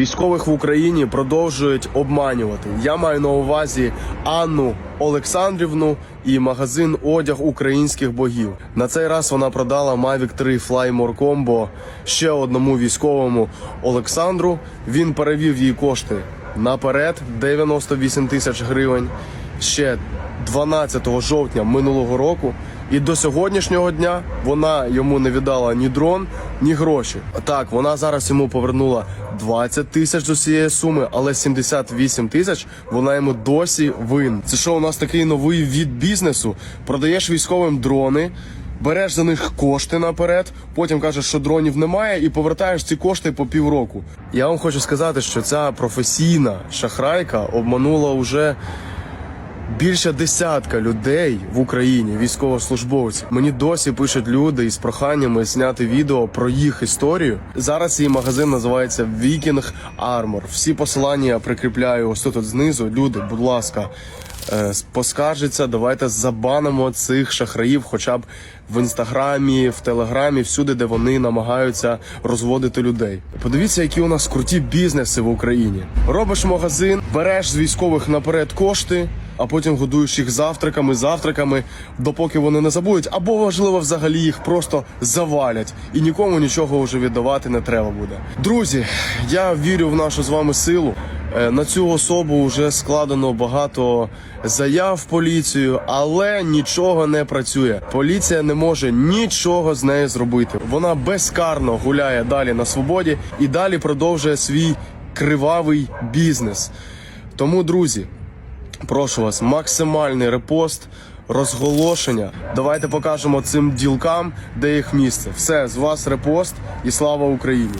військових в Україні продовжують обманювати. Я маю на увазі Анну Олександрівну і магазин одяг українських богів. На цей раз вона продала Mavic 3 Fly More Combo ще одному військовому Олександру. Він перевів їй кошти наперед 98 тисяч гривень. Ще 12 жовтня минулого року. І до сьогоднішнього дня вона йому не віддала ні дрон, ні гроші. Так, вона зараз йому повернула 20 тисяч з усієї суми, але 78 тисяч вона йому досі вин. Це що у нас такий новий від бізнесу? Продаєш військовим дрони. Береш за них кошти наперед, потім кажеш, що дронів немає, і повертаєш ці кошти по півроку. Я вам хочу сказати, що ця професійна шахрайка обманула уже більше десятка людей в Україні, військовослужбовців. Мені досі пишуть люди із проханнями зняти відео про їх історію. Зараз її магазин називається Viking Armor. Всі посилання я прикріпляю ось тут знизу. Люди, будь ласка. е, Поскаржиться, давайте забанимо цих шахраїв, хоча б в інстаграмі, в телеграмі, всюди, де вони намагаються розводити людей. Подивіться, які у нас круті бізнеси в Україні. Робиш магазин, береш з військових наперед кошти, а потім годуєш їх завтраками, завтраками, допоки вони не забудуть, або важливо, взагалі їх просто завалять, і нікому нічого вже віддавати не треба буде. Друзі, я вірю в нашу з вами силу. Е, На цю особу вже складено багато заяв поліцію, але нічого не працює. Поліція не може нічого з нею зробити. Вона безкарно гуляє далі на свободі і далі продовжує свій кривавий бізнес. Тому, друзі, прошу вас, максимальний репост. Розголошення. Давайте покажемо цим ділкам, де їх місце. Все, з вас репост і слава Україні.